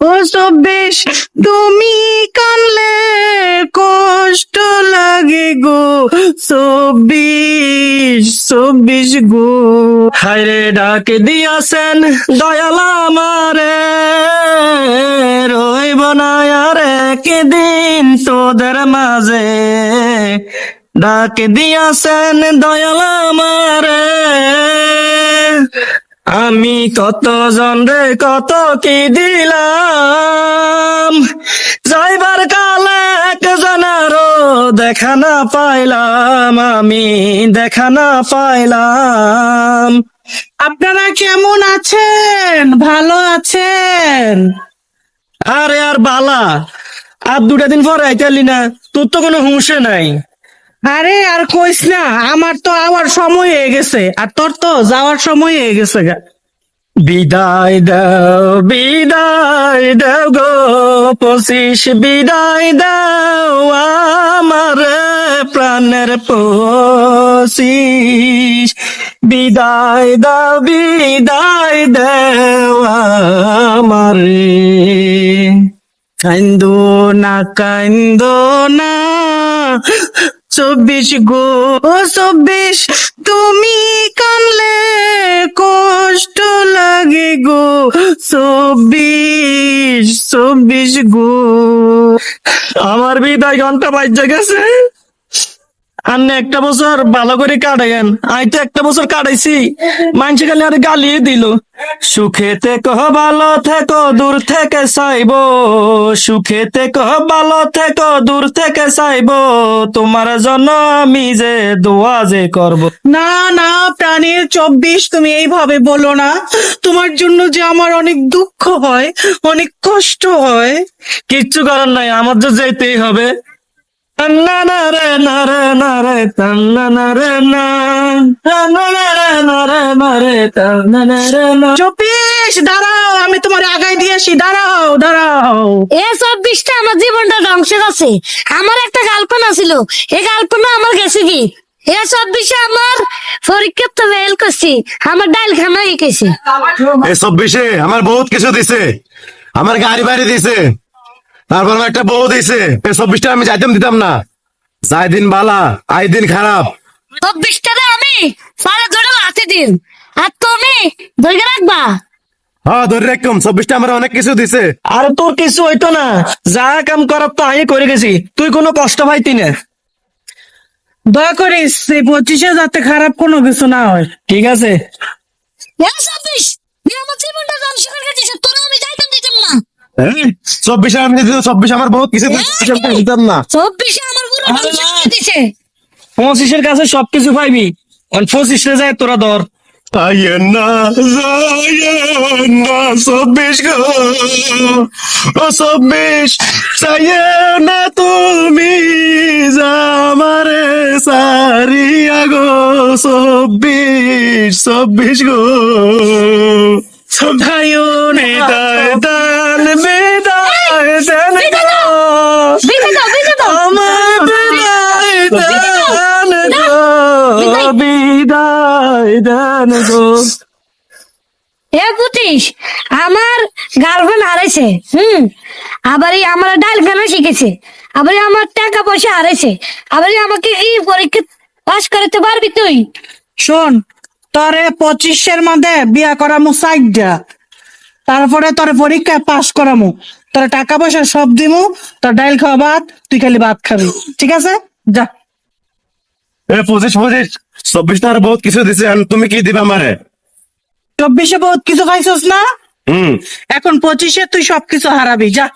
ও চব্বিশ তুমি কানলে কষ্ট লাগে গো। চব্বিশ চব্বিশ গো। হায়রে ডাক দিয়াছেন দয়াল আমারে। রইব না আর একদিন তোদের মাঝে। ডাক দিয়াছেন দয়াল আমি কত জন রে, কত কি দিলাম? যাইবার কালে একজনেরও দেখা না পাইলাম, আমি দেখা না পাইলাম। আপনারা কেমন আছেন? ভালো আছেন? আরে আর বালা, আর দুটা দিন পরে আইতালি না, তোর তো কোনো হুঁশে নাই। আরে, আর কইস না, আমার তো আওয়ার সময় হয়ে গেছে। আর তোর তো যাওয়ার সময় হয়ে গেছে গা। বিদায় দাও বিদায় দাও গো পশিস বিদায় দাও আমার প্রাণের পশিস বিদায় দাও বিদায় দাও আমার। কান্দো না কান্দো না চব্বিশ গো, ও চব্বিশ, তুমি কানলে কষ্ট লাগে গো। চব্বিশ চব্বিশ গো। আমার বিদায় ঘণ্টা বাজ্যে গেছে। আন্নে একটা বছর ভালো করে কাটাইন আই তো একটা বছর কাটাইছি মানুষ খালি আর গালিয়ে দিল। সুখে থেকো ভালো থেকো দূর থেকে চাইব। সুখে থেকো ভালো থেকো দূর থেকে চাইব। তোমার জন্য আমি যে দোয়া যে করব। না না প্রাণীর চব্বিশ তুমি এইভাবে বলো না। তোমার জন্য যে আমার অনেক দুঃখ হয় অনেক কষ্ট হয়। কিচ্ছু করার নাই আমার তো যেতেই হবে। চব্বিশ দাঁড়াও আমি তোমার আগাই দিয়ে আসি। দাঁড়াও দাঁড়াও। এ চব্বিশটা আমার জীবনটা ধ্বংস আছে। আমার একটা গার্লফ্রেন্ড ছিল। এই গার্লফ্রেন্ড আমার গেছে কি? এ চব্বিশে আমার পরীক্ষা তো ফেল করছি। আমার ডাইল খানা গেছে। এই চব্বিশে আমার বহুত কিছু দিছে। আমার গাড়ি বাড়ি দিছে। তারপর একটা বউ দিছে। এই চব্বিশটা আমি যাইতাম দিতাম না। যাই দিন বালা আই দিন খারাপ। চব্বিশটারে আমি? সাড়ে ধরে লাথি দিন। আর তুমি? ধরে রাখবা। হ্যাঁ ধরে রাখুম চব্বিশটা আমার অনেক কিছু দিছে। আর তোর কিছু হইতো না। যা কাম করার তো আমি করে গেছি। তুই কোনো কষ্ট পাইতি না। দয়া করিস এই পঁচিশে যাতে খারাপ কোনো কিছু না হয়। ঠিক আছে? চব্বিশ আমার জীবনটা ধ্বংস করে গেছে তোরা আমি যাইতাম দিতাম না চব্বিশে আমি দিতাম চব্বিশ আমার বহুত কিছু দিতাম না। চব্বিশে আমার পুরো দিছে। পঁচিশের কাছে সবকিছু পাইবি। পঁচিশে যায় তোরা ধর। আইয়েন না চব্বিশ গো। ও চব্বিশ না তুমি আমারে সারিয়া গো চব্বিশ চব্বিশ গো দায় দান বেদায় দান গো বিদায় দাও বিদায় দাও আমার বিদায় দান গো বিদায় দান গো এ বুটিস আমার গার্লফ্রেন্ড হারাইছে হুম? আবার এই আমার ডাল ফেলা শিখেছে আবার আমার টাকা পয়সা হারাইছে আবার আমাকে এই পরীক্ষা পাস করতে পারবি তুই? শোন তোরে পঁচিশের মধ্যে বিয়া করামু সাইডটা তারপরে তোরে পরীক্ষায় পাশ করামু তোরে টাকা পয়সা সব দিমু তোর ডাইল খাওয়া ভাত তুই খালি ভাত খাবি ঠিক আছে? যা। এ পঁচিশ পঁচিশ চব্বিশটা আর বহুত কিছু দিছে তুমি কি দিবা মারে চব্বিশে বহুত কিছু খাইছস না? হম এখন পঁচিশে তুই সবকিছু হারাবি যা।